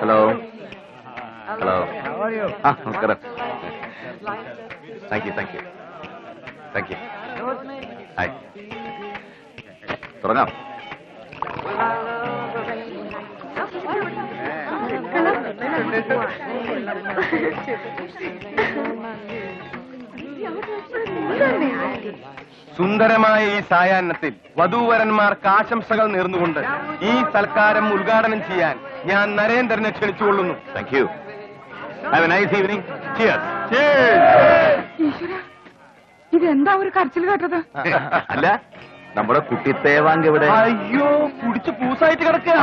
Hello hello ആ നമസ്കാരം thank you thank you thank you hi തുടങ്ങാം. സുന്ദരമായ ഈ സായാഹ്നത്തിൽ വധൂവരന്മാർക്ക് ആശംസകൾ നേർന്നുകൊണ്ട് ഈ സൽക്കാരം ഉദ്ഘാടനം ചെയ്യാൻ ഞാൻ നരേന്ദ്രനെ ക്ഷണിച്ചുകൊള്ളുന്നു. Thank you have a nice evening ഇതെന്താ ഒരു കരച്ചിൽ കേട്ടത്? അല്ല നമ്മുടെ കുട്ടി തേവാങ്ക് ഇവിടെ അയ്യോ കുടിച്ച് പൂസായിട്ട് കിടക്കുക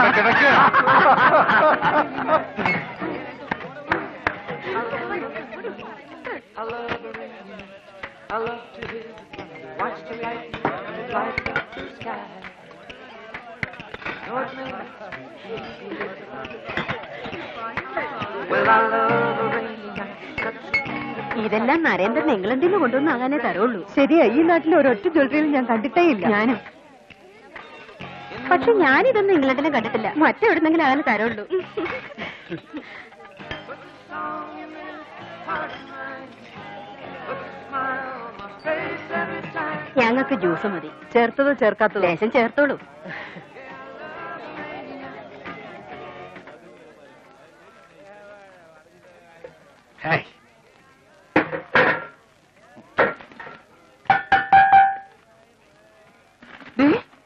ഇതെല്ലാം നരേന്ദ്രൻ ഇംഗ്ലണ്ടിൽ നിന്ന് അങ്ങനെ തരുള്ളൂ. ശരിയാ ഈ നാട്ടിൽ ഒരൊറ്റ ജ്വല്ലറിയിൽ ഞാൻ കണ്ടിട്ടേ ഇല്ല. ഞാനും. പക്ഷെ ഞാനിതൊന്നും ഇംഗ്ലണ്ടിനെ കണ്ടിട്ടില്ല. മറ്റെവിടുന്നെങ്കിലും ആകാനേ തരുള്ളൂ. ഞങ്ങൾക്ക് ജ്യൂസ് മതി. ചേർത്തത് ചേർക്കാത്തതോ ലേശം ചേർത്തോളൂ.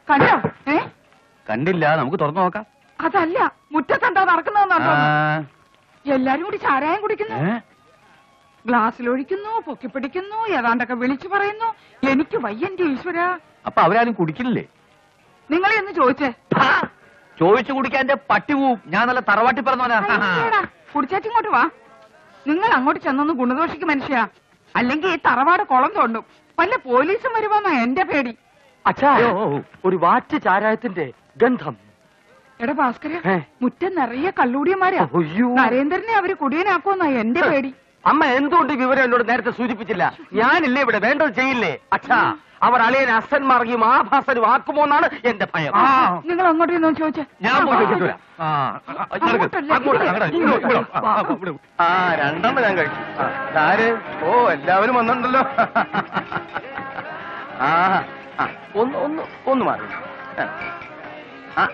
കണ്ടോ? ഏ? കണ്ടില്ല നമുക്ക് തുറന്നു നോക്കാം. അതല്ല മുറ്റത്തെന്താ നടക്കുന്നതെന്നാ. എല്ലാരും കൂടി ചാരായം കുടിക്കുന്നു? ഗ്ലാസ്സിലൊഴിക്കുന്നു പൊക്കിപ്പിടിക്കുന്നു ഏതാണ്ടൊക്കെ വിളിച്ചു പറയുന്നു. എനിക്ക് വയ്യന്റെ ഈശ്വര. അപ്പൊ അവരാരും കുടിക്കില്ലേ? നിങ്ങളെ ഒന്ന് ചോദിച്ചേ. ചോദിച്ചു കുടിക്കാൻ എന്റെ പട്ടി പോവും. ഞാൻ നല്ല തറവാട്ടി പറഞ്ഞോനാ കുടിച്ചേച്ചിങ്ങോട്ട് വാ. നിങ്ങൾ അങ്ങോട്ട് ചെന്നൊന്ന് ഗുണദോഷിക്ക് മനുഷ്യ. അല്ലെങ്കിൽ ഈ തറവാട് കുളം തോണ്ടും. വല്ല പോലീസും വരുമോന്നാ എന്റെ പേടി. അച്ഛാ ഒരു വാറ്റ് ചാരായത്തിന്റെ ഗന്ധം. എടാ ഭാസ്കര മുറ്റം നിറയെ കള്ളൂടിയന്മാരാ. നരേന്ദ്രനെ അവർ കുടിയനാക്കുമെന്നാ എന്റെ പേടി. അമ്മ എന്തുകൊണ്ട് വിവരം എന്നോട് നേരത്തെ സൂചിപ്പിച്ചില്ല? ഞാനില്ലേ ഇവിടെ? വേണ്ടത് ചെയ്യില്ലേ? അച്ഛാ അവർ അളിയൻ അസന്മാർഗിയും ആഭാസനും ആക്കുമോ എന്നാണ് എന്റെ ഭയം. നിങ്ങൾ അങ്ങോട്ട് ചെന്നോ ചോദിച്ചേ. ഞാൻ ആ, രണ്ടെണ്ണം ഞാൻ കഴിച്ചു. ഓ എല്ലാവരും വന്നിട്ടുണ്ടല്ലോ. ആ ഒന്ന് ഒന്ന് ഒന്ന് മാറി. ആ. ആ.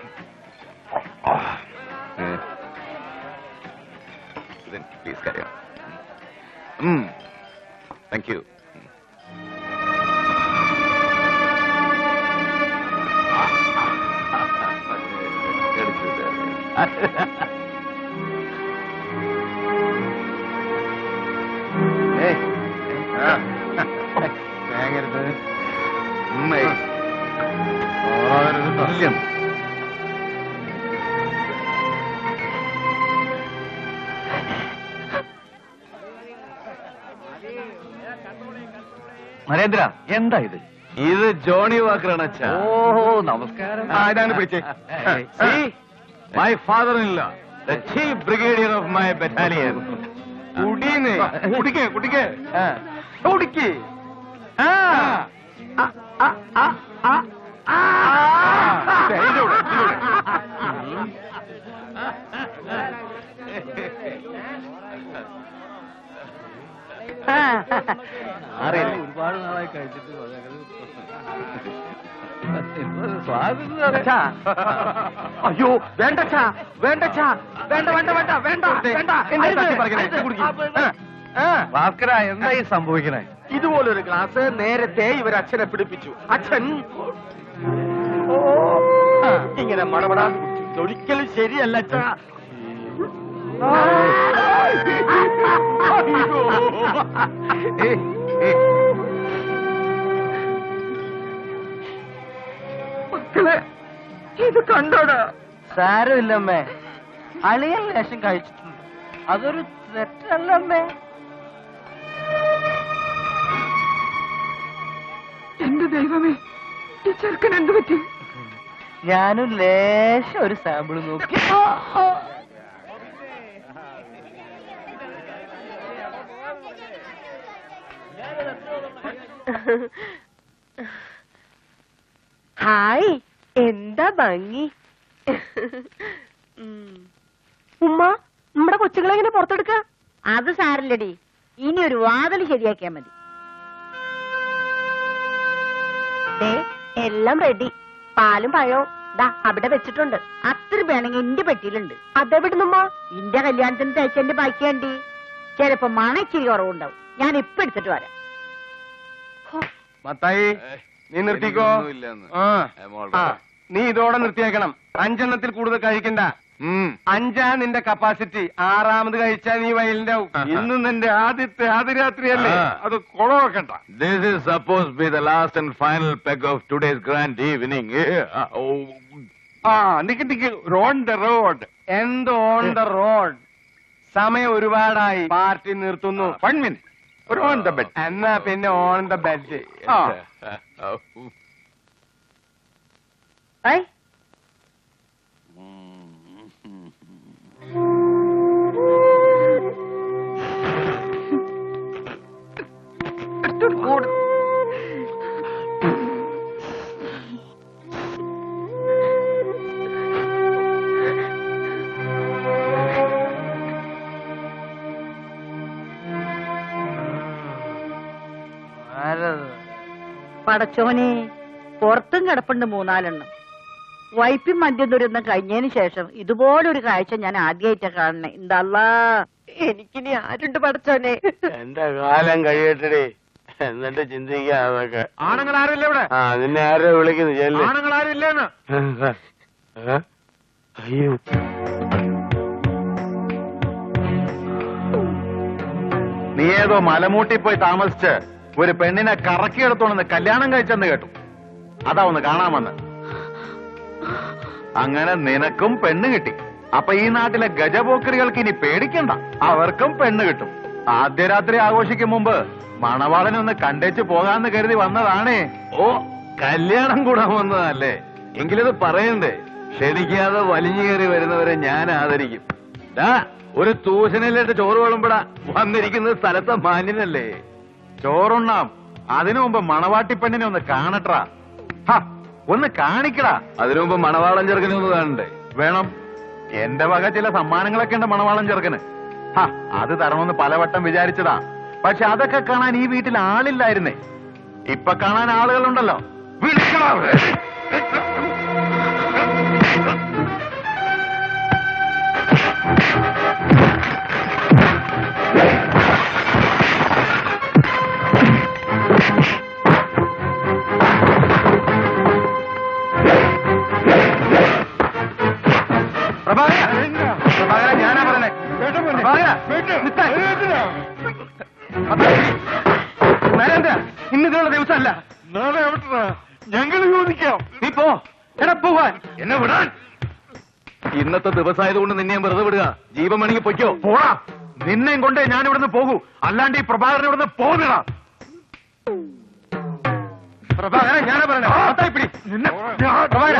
ഏയ്. ആ. തേങ്ങരുത്. ഉമ്മേ. ഓരോരുത്തർ തുല്യം. നരേന്ദ്ര എന്താ ഇത്? ഇത് ജോണി വാക്കറാണ് അച്ഛാ. ഓഹോ നമസ്കാരം. ആ, ഇതാണ് പിടിച്ചേ. മൈ ഫാദർ ഇല്ല the chief brigadier of my battalion. കുടീന്ന്. കുടിക്കേ കുടിക്കേ. കുടിക്ക്. ആ. ആ, ആ, ആ, ആ, ആ. ദേ, ഇതിലൂടെ, ഇതിലൂടെ. ഒരുപാട് നാളായി കഴിച്ചിട്ട്. അയ്യോ വേണ്ടച്ചാ വേണ്ടച്ചാ വേണ്ട വേണ്ട വേണ്ട വേണ്ട വേണ്ട. ഭാസ്കര എന്താ ഈ സംഭവിക്കണേ? ഇതുപോലൊരു ഗ്ലാസ് നേരത്തെ ഇവർ അച്ഛനെ പിടിപ്പിച്ചു. അച്ഛൻ. ഇങ്ങനെ മടപടാ. ഒരിക്കലും ശരിയല്ല അച്ഛാ. മക്കളെ ഇത് കണ്ടോടാ? സാരമില്ലമ്മേ. അളിയൻ ലേശം കഴിച്ചിട്ടുണ്ട്. അതൊരു തെറ്റല്ലമ്മേ. എന്റെ ദൈവമേ ഈ ചെറുക്കൻ എന്ത് പറ്റി? ഞാനും ലേശം ഒരു സാമ്പിൾ നോക്കി. ഹായ് എന്താ ഭംഗി? ഉമ്മ നമ്മുടെ കൊച്ചുങ്ങളെ എങ്ങനെ പുറത്തെടുക്ക. അത് സാരില്ലടി. ഇനി ഒരു വാതിൽ ശരിയാക്കിയാ മതി. എല്ലാം റെഡി പാലും പഴവും ദാ അവിടെ വെച്ചിട്ടുണ്ട്. അത്ര വേണമെങ്കിൽ എന്റെ പെട്ടിയിലുണ്ട്. അതെവിടുന്നുമ്മ ഇന്റെ കല്യാണത്തിന് തയ്ച്ചെന്റെ ബാക്കിയാണ്ടി. ചിലപ്പോ മണച്ചിരി കുറവുണ്ടാവും. ഞാൻ ഇപ്പൊ എടുത്തിട്ട് വരാം. മത്തായി നീ നിർത്തിക്കോ. നീ ഇതോടെ നിർത്തിയേക്കണം. അഞ്ചെണ്ണത്തിൽ കൂടുതൽ കഴിക്കണ്ട. അഞ്ചാ നിന്റെ കപ്പാസിറ്റി ആറാമത് കഴിച്ചാ നീ വയലിന്റെ ഇന്നും നിന്റെ ആദ്യത്തെ ആദ്യ അല്ലേ അത് കൊളവാക്കണ്ട This is supposed be last and final peg of today's grand evening. Oh, ആ നിക്ക് നിക്ക്. ഓൺ ദ റോഡ് എന്ത് ഓൺ ദ റോഡ് സമയം ഒരുപാടായി. പാർട്ടി നിർത്തുന്നു. One minute. Put on the bed. എന്നാ പിന്നെ ഓൺ ദ ബെഡ് Oh. പടച്ചോനെ പുറത്തും കിടപ്പുണ്ട് മൂന്നാലെണ്ണം. വൈപ്പി മദ്യം ദുരന്തം കഴിഞ്ഞതിന് ശേഷം ഇതുപോലൊരു കാഴ്ച ഞാൻ ആദ്യമായിട്ടാ കാണണേ എന്താ എനിക്കിനി ആരുണ്ട് പടച്ചോനെ എന്റെ കാലം കഴിയട്ടടി. എന്നിട്ട് ചിന്തിക്കാം അതൊക്കെ. ആണുങ്ങൾ ആരുമില്ല ഇവിടെ ആ നിന്നെ ആരോ വിളിക്കുന്നു? ചെല്ല്. ആണുങ്ങൾ ആരുമില്ലെന്ന് ഏ? അയ്യോ. നീ ഏതോ മലമൂട്ടി പോയി താമസിച്ച്? ഒരു പെണ്ണിനെ കറക്കിയെടുത്തോണെന്ന് കല്യാണം കഴിച്ചെന്ന് കേട്ടു. അതാ ഒന്ന് കാണാമെന്ന് അങ്ങനെ നിനക്കും പെണ്ണ് കിട്ടി. അപ്പൊ ഈ നാട്ടിലെ ഗജപോക്കറികൾക്ക് ഇനി പേടിക്കണ്ട. അവർക്കും പെണ്ണ് കിട്ടും. ആദ്യ രാത്രി ആഘോഷിക്കും മുമ്പ് മണവാളനെ ഒന്ന് കണ്ടേച്ച് പോകാന്ന് കരുതി വന്നതാണേ. ഓ കല്യാണം കൂടാൻ വന്നതല്ലേ? എങ്കിലിത് പറയണ്ടേ? ക്ഷണിക്കാതെ വലിഞ്ഞു കയറി വരുന്നവരെ ഞാൻ ആദരിക്കും. ഒരു തൂശനിലിട്ട് ചോറ് വിളമ്പടാ. വന്നിരിക്കുന്നത് സ്ഥലത്തെ മാന്യനല്ലേ? ചോറുണ്ണാം. അതിനു മുമ്പ് മണവാട്ടി പെണ്ണിനെ ഒന്ന് കാണട്ടാ ഒന്ന് കാണിക്കടാ. അതിനു മുമ്പ് മണവാളം ചെറുക്കനെ ഒന്ന് കാണണ്ടേ? വേണം. എന്റെ വക ചില സമ്മാനങ്ങളൊക്കെ ഉണ്ട് മണവാളം ചെറുക്കന്. ഹ, അത് തരണമെന്ന് പലവട്ടം വിചാരിച്ചതാ. പക്ഷെ അതൊക്കെ കാണാൻ ഈ വീട്ടിൽ ആളില്ലായിരുന്നേ. ഇപ്പൊ കാണാൻ ആളുകളുണ്ടല്ലോ. വിളിക്കടാ ഇന്നത്തെ ദിവസമായതുകൊണ്ട് നിന്നെ ഞാൻ വെറുതെ വിടുക. ജീവൻ വേണമെങ്കിൽ പൊയ്ക്കോ. പോടാ. നിന്നെയും കൊണ്ടേ ഞാൻ ഇവിടുന്ന് പോകൂ. അല്ലാണ്ട് ഈ പ്രഭാകരൻ ഇവിടുന്ന് പോകുന്നില്ല പ്രഭാകരൻ ഞാനാ പറഞ്ഞു നിന്നെ പ്രഭാകര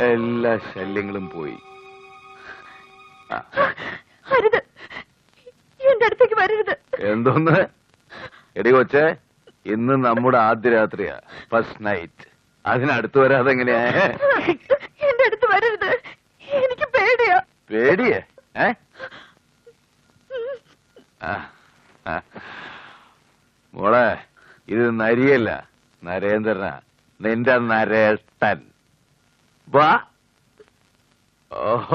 എല്ലാ ശല്യങ്ങളും പോയി. അരുത്. എന്റെ അടുത്തേക്ക് വരരുത്. എന്തോന്ന്? എടി കൊച്ചേ ഇന്ന് നമ്മുടെ ആദ്യ രാത്രിയാ. ഫസ്റ്റ് നൈറ്റ് അതിനടുത്ത് വരാതെ എങ്ങനെയാ? എന്റെ അടുത്ത് വരരുത്. എനിക്ക് പേടിയാ. പേടിയേ? ഏ. മോളെ ഇത് നരിയല്ല. നരേന്ദ്രനാ. നിന്റെ നരേട്ടൻ. വാ.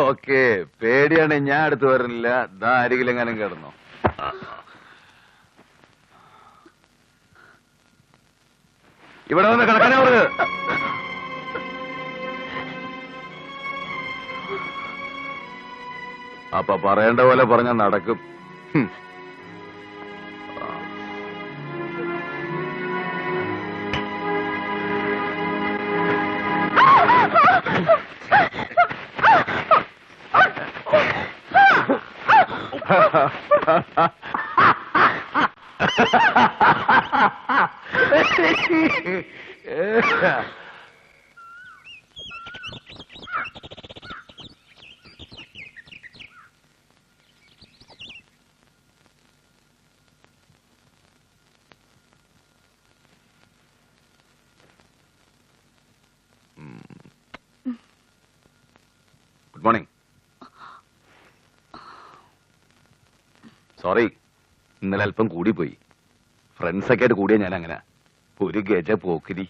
ഓക്കെ പേടിയാണ് ഞാൻ അടുത്ത് വരുന്നില്ല ദാ അരികിലെങ്ങാനും കിടന്നു. ഇവിടെ വന്ന് കിടക്കാനേ അവർക്ക് അപ്പൊ പറയേണ്ട പോലെ പറഞ്ഞ നടക്കും. Ha, ha, ha. Good morning sorry ഇന്നലെ അല്പം കൂടിപ്പോയി. ഫ്രണ്ട്സൊക്കെ ആയിട്ട് കൂടിയ ഞാൻ അങ്ങനെ ഒരു ഗജ പോക്കിരി.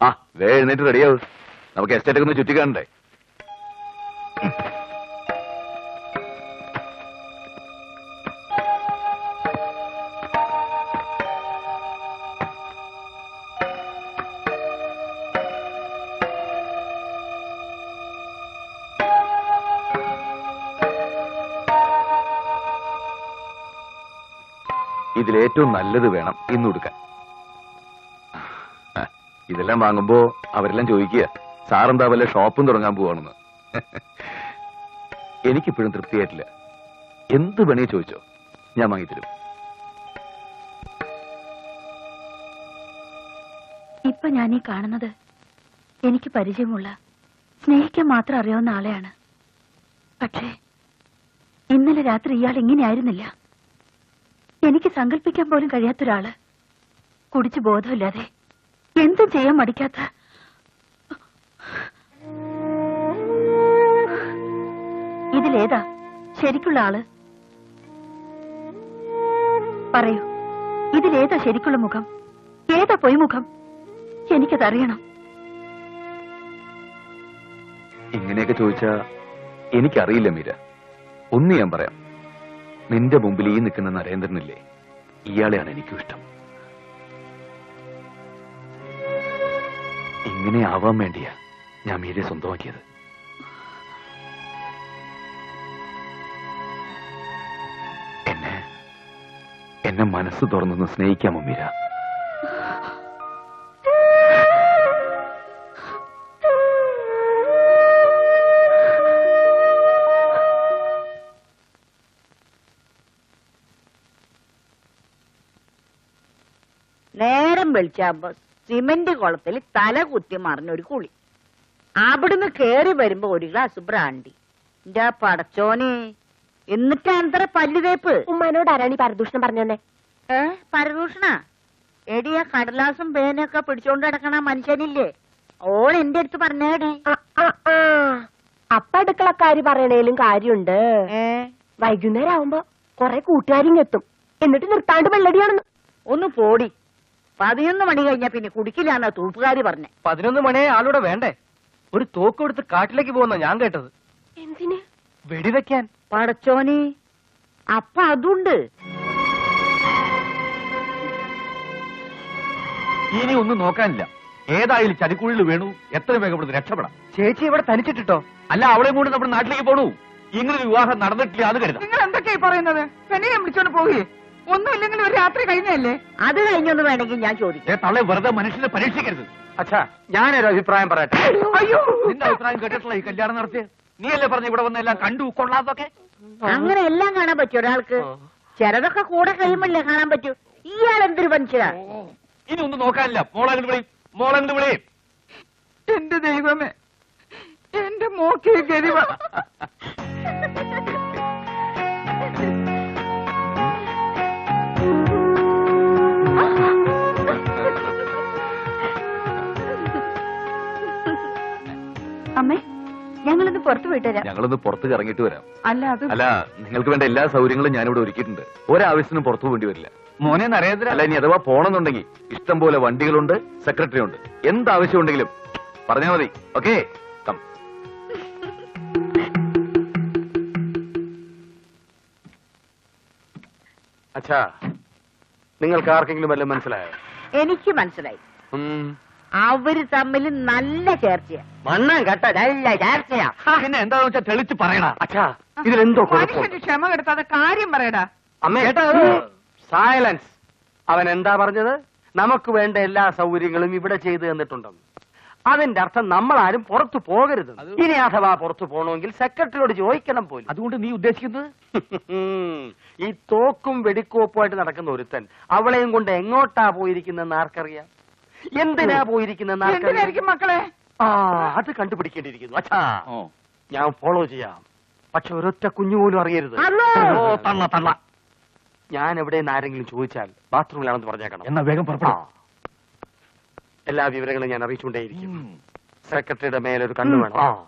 ആ വേ എഴുന്നേറ്റ് റെഡിയാവും നമുക്ക് എസ്റ്റേറ്റ് ഒക്കെ ഒന്ന് ചുറ്റിക്കാണണ്ടേ? ഇതിലേറ്റവും നല്ലത് വേണം. ഇന്ന് കൊടുക്കാൻ. ഇതെല്ലാം വാങ്ങുമ്പോ അവരെല്ലാം ചോദിക്കുക സാറെന്താ വല്ല ഷോപ്പും തുടങ്ങാൻ പോവാണെന്ന്? എനിക്കിപ്പോഴും തൃപ്തിയായിട്ടില്ല. എന്ത് പണിയെ ചോദിച്ചോ? ഞാൻ വാങ്ങിത്തരും. ഇപ്പൊ ഞാൻ ഈ കാണുന്നത് എനിക്ക് പരിചയമുള്ള സ്നേഹിക്കാൻ മാത്രം അറിയാവുന്ന ആളെയാണ്. പക്ഷേ ഇന്നലെ രാത്രി ഇയാൾ ഇങ്ങനെയായിരുന്നില്ല എനിക്ക് സങ്കല്പിക്കാൻ പോലും കഴിയാത്ത കഴിയാത്തൊരാൾ. കുടിച്ചു ബോധമില്ലാതെ എന്തും ചെയ്യാൻ മടിക്കാത്ത ഇതിലേതാ ശരിക്കുള്ള ആൾ? പറയൂ ഇതിലേതാ ശരിക്കുള്ള മുഖം? ഏതാ പൊയ്മുഖം എനിക്കതറിയണം ഇങ്ങനെയൊക്കെ ചോദിച്ചാ എനിക്കറിയില്ല മീര. ഒന്ന് ഞാൻ പറയാം. നിന്റെ മുമ്പിൽ ഈ നിൽക്കുന്ന നരേന്ദ്രനില്ലേ? ഇയാളെയാണ് എനിക്കും ഇഷ്ടം. ഇങ്ങനെ ആവാൻ വേണ്ടിയാ ഞാൻ മീരെ സ്വന്തമാക്കിയത്. എന്നെ എന്നെ മനസ്സ് തുറന്നൊന്ന് സ്നേഹിക്കാമോ മീര? വെളിച്ചാകുമ്പോ സിമന്റ് കുളത്തിൽ തല കുത്തി മറിഞ്ഞൊരു കുളി. അവിടുന്ന് കേറി വരുമ്പോ ഒരു ഗ്ലാസ് ബ്രാണ്ടി. എന്റെ പടച്ചോനെ എന്നിട്ടാന്തര പല്ല് തേപ്പ്? ഉമ്മാനോട് ആരാണ് ഈ പരദൂഷണം പറഞ്ഞേ ഏ പരദൂഷണ? എടി ആ കടലാസും പേനൊക്കെ പിടിച്ചോണ്ട് കിടക്കണ മനുഷ്യനില്ലേ? ഓൾ എന്റെ അടുത്ത് പറഞ്ഞേടി. അപ്പ കാര്യം പറയണേലും കാര്യമുണ്ട് വൈകുന്നേരം ആവുമ്പോ കൊറേ കൂട്ടുകാരിങ്ങെത്തും. എന്നിട്ട് നിർത്താണ്ട് വെള്ളടിയാണെന്ന്. ഒന്ന് പോടി. പതിനൊന്ന് മണി കഴിഞ്ഞാ പിന്നെ കുടിക്കില്ലാന്ന തൂപ്പുകാരി പറഞ്ഞേ. പതിനൊന്ന് മണിയെ ആളൂടെ വേണ്ടേ? ഒരു തോക്ക് കൊടുത്ത് കാട്ടിലേക്ക് പോകുന്ന ഞാൻ കേട്ടത്. എന്തിന്? വെടിവെക്കാൻ. പടച്ചോനെ അപ്പ അതുണ്ട്. ഇനി ഒന്നും നോക്കാനില്ല. ഏതായാലും ചതിക്കുള്ളിൽ വേണു. എത്ര വേഗം ഇവിടുന്ന് രക്ഷപ്പെടാം. ചേച്ചി ഇവിടെ തനിച്ചിട്ടിട്ടോ? അല്ല അവളെ കൂടെ നമ്മുടെ നാട്ടിലേക്ക് പോണു. ഇങ്ങനെ വിവാഹം നടന്നിട്ടില്ല അത് കരുതാം. നിങ്ങൾ എന്തൊക്കെയായി പറയുന്നത്? പെണ്ണിനെ വിളിച്ചോണ്ട് പോവുകയെ. ഒന്നുമില്ലെങ്കിൽ ഒരു രാത്രി കഴിഞ്ഞല്ലേ? അത് കഴിഞ്ഞൊന്ന് വേണമെങ്കിൽ ഞാൻ ചോദിക്കാം. തള്ളെ വെറുതെ മനുഷ്യനെ പരീക്ഷിക്കരുത്. അച്ഛാ ഞാനൊരു അഭിപ്രായം പറയട്ടെ. അയ്യോ. നിന്റെ അഭിപ്രായം കേട്ടിട്ടുള്ള ഈ കല്യാണം നടത്തിയത് നീയല്ലേ പറഞ്ഞു ഇവിടെ വന്നെല്ലാം കണ്ടു കൊള്ളാതൊക്കെ അങ്ങനെ എല്ലാം കാണാൻ പറ്റും ഒരാൾക്ക്. ചിലതൊക്കെ കൂടെ കഴിയുമ്പല്ലേ കാണാൻ പറ്റൂ. ഇയാൾ എന്തൊരു മനുഷ്യരാ ഇനി ഒന്നും നോക്കാനില്ല. മോളെന്ത് വിളി മോളെന്ത് വിളി. എന്റെ ദൈവമേ എന്റെ മോക്കേ ഗരിവ പുറത്തു വിട്ടുതരാം ഞങ്ങളൊന്ന് പുറത്ത് ഇറങ്ങിയിട്ട് വരാം. അല്ല അത് അല്ല നിങ്ങൾക്ക് വേണ്ട എല്ലാ സൗകര്യങ്ങളും ഞാനിവിടെ ഒരുക്കിയിട്ടുണ്ട്. ഒരാവശ്യത്തിനും പുറത്തു പോകേണ്ടി വരില്ല. മോനെ നരേന്ദ്ര അല്ല ഇനി അഥവാ പോണെന്നുണ്ടെങ്കിൽ ഇഷ്ടം പോലെ വണ്ടികളുണ്ട് സെക്രട്ടറി ഉണ്ട്. എന്താവശ്യം ഉണ്ടെങ്കിലും പറഞ്ഞാൽ മതി. ഓക്കെ കം അച്ഛാ നിങ്ങൾക്ക് ആർക്കെങ്കിലും വല്ലതും മനസ്സിലായോ? എനിക്ക് മനസ്സിലായി. ഉം. അവർ തമ്മിൽ നല്ല ചേർച്ചയാ. മണ്ണാൻ കട്ട നല്ല ചേർച്ചയാ. പിന്നെ എന്താന്ന് വെച്ചാൽ തെളിച്ച് പറയണ. അച്ഛാ ഇതിലെന്തോ ക്ഷമ കെടുത്താതെ കാര്യം പറയടാ. അമ്മേ സൈലൻസ്. അവൻ എന്താ പറഞ്ഞത്? നമുക്ക് വേണ്ട എല്ലാ സൗകര്യങ്ങളും ഇവിടെ ചെയ്തു തന്നിട്ടുണ്ടെന്ന് അതിന്റെ അർത്ഥം നമ്മൾ ആരും പുറത്തു പോകരുത്. ഇനി അഥവാ പുറത്തു പോകണമെങ്കിൽ സെക്രട്ടറിയോട് ചോദിക്കണം പോലും. അതുകൊണ്ട് നീ ഉദ്ദേശിക്കുന്നത്? ഈ തോക്കും വെടിക്കോപ്പുമായിട്ട് നടക്കുന്ന ഒരുത്തൻ അവളെയും കൊണ്ട് എങ്ങോട്ടാ പോയിരിക്കുന്നെന്ന് ആർക്കറിയാം? എന്തിനാ പോയിരിക്കുന്ന എന്തിനായിരിക്കും മക്കളെ? ആ അത് കണ്ടുപിടിക്കേണ്ടിയിരിക്കുന്നു. അച്ഛാ ഞാൻ ഫോളോ ചെയ്യാം. പക്ഷെ ഒരൊറ്റ കുഞ്ഞു പോലും അറിയരുത്. ഓ തള്ള തള്ള. ഞാൻ എവിടെയെന്ന് ആരെങ്കിലും ചോദിച്ചാൽ ബാത്റൂമിലാണെന്ന് പറഞ്ഞേക്കണം. എന്നാ വേഗം ആ. പുറപ്പെടാം എല്ലാ വിവരങ്ങളും ഞാൻ അറിയിച്ചുകൊണ്ടേയിരിക്കും. സെക്രട്ടറിയുടെ മേലൊരു കണ്ണു വേണം. ആ.